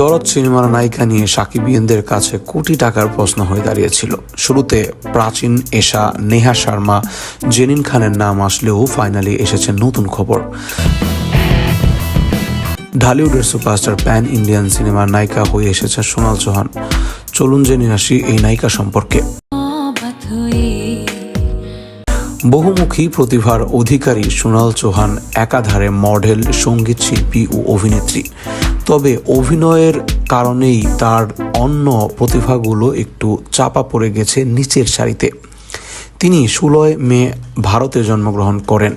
দরদ সিনেমার নায়িকা নিয়ে সাকিবিয়ানদের কাছে কোটি টাকার প্রশ্ন হয়ে দাঁড়িয়েছিল। শুরুতে প্রাচীন এশা নেহা শর্মা জেনিন খানের নাম আসলেও ফাইনালি এসেছে নতুন খবর। ঢালিউডের সুপারস্টার প্যান ইন্ডিয়ান সিনেমার নায়িকা হয়ে এসেছে সোনাল চৌহান। চলুন জেনে আসি এই নায়িকা সম্পর্কে। বহুমুখী প্রতিভার অধিকারী সোনাল চৌহান একাধারে মডেল, সংগীত শিল্পী ও অভিনেত্রী। তবে অভিনয়ের কারণেই তার অন্য প্রতিভাগুলো একটু চাপা পড়ে গেছে নিচের সারিতে। তিনি ষোলোই মে ভারতে জন্মগ্রহণ করেন।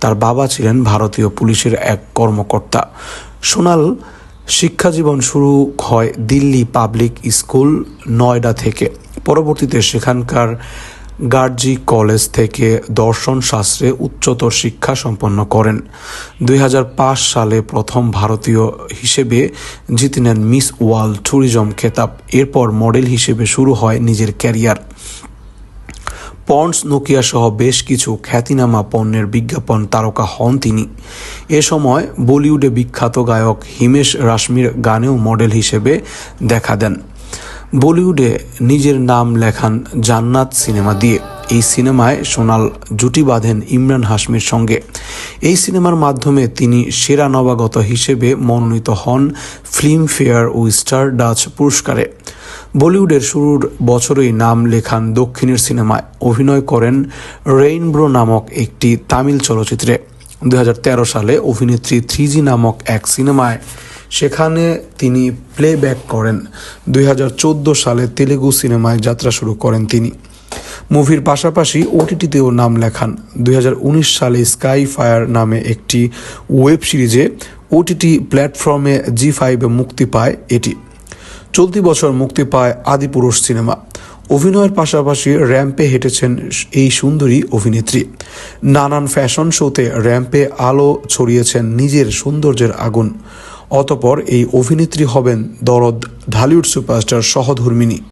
তার বাবা ছিলেন ভারতীয় পুলিশের এক কর্মকর্তা। সোনাল শিক্ষাজীবন শুরু হয় দিল্লি পাবলিক স্কুল নয়ডা থেকে। পরবর্তীতে সেখানকার গার্জি কলেজ থেকে দর্শন শাস্ত্রে উচ্চতর শিক্ষা সম্পন্ন করেন। দুই হাজার পাঁচ সালে প্রথম ভারতীয় হিসেবে জিতে নেন মিস ওয়ার্ল্ড ট্যুরিজম খেতাব। এরপর মডেল হিসেবে শুরু হয় নিজের ক্যারিয়ার। পন্ডস নোকিয়া সহ বেশ কিছু খ্যাতিনামা পণ্যের বিজ্ঞাপন তারকা হন তিনি। এ সময় বলিউডে বিখ্যাত গায়ক হিমেশ রাশমির গানেও মডেল হিসেবে দেখা দেন। বলিউডে নিজের নাম লেখান জান্নাত সিনেমা দিয়ে। এই সিনেমায় সোনাল জুটি বাঁধেন ইমরান হাশমির সঙ্গে। এই সিনেমার মাধ্যমে তিনি সেরা নবাগত হিসেবে মনোনীত হন ফিল্মফেয়ার ও স্টার ডাচ পুরস্কারে। বলিউডের শুরুর বছরেই নাম লেখান দক্ষিণের সিনেমায় অভিনয় করেন রেইনব্রো নামক একটি তামিল চলচ্চিত্রে। দু হাজার তেরো সালে অভিনেত্রী থ্রিজি নামক এক সিনেমায় সেখানে তিনি প্লেব্যাক করেন। দুই হাজার চোদ্দ সালে তেলেগু সিনেমায় যাত্রা শুরু করেন তিনি। মুভির পাশাপাশি ওটিটিতেও নাম লেখান। দু হাজার উনিশ সালে স্কাই ফায়ার নামে একটি ওয়েব সিরিজে ওটিটি প্ল্যাটফর্মে জি ফাইভে মুক্তি পায় এটি। চলতি বছর মুক্তি পায় আদিপুরুষ সিনেমা। অভিনয়ের পাশাপাশি র্যাম্পে হেঁটেছেন এই সুন্দরী অভিনেত্রী। নানান ফ্যাশন শোতে র্যাম্পে আলো ছড়িয়েছেন নিজের সৌন্দর্যের আগুন। অতপর এই অভিনেত্রী হবেন দরদ ঢালিউড সুপারস্টার সহধর্মিনী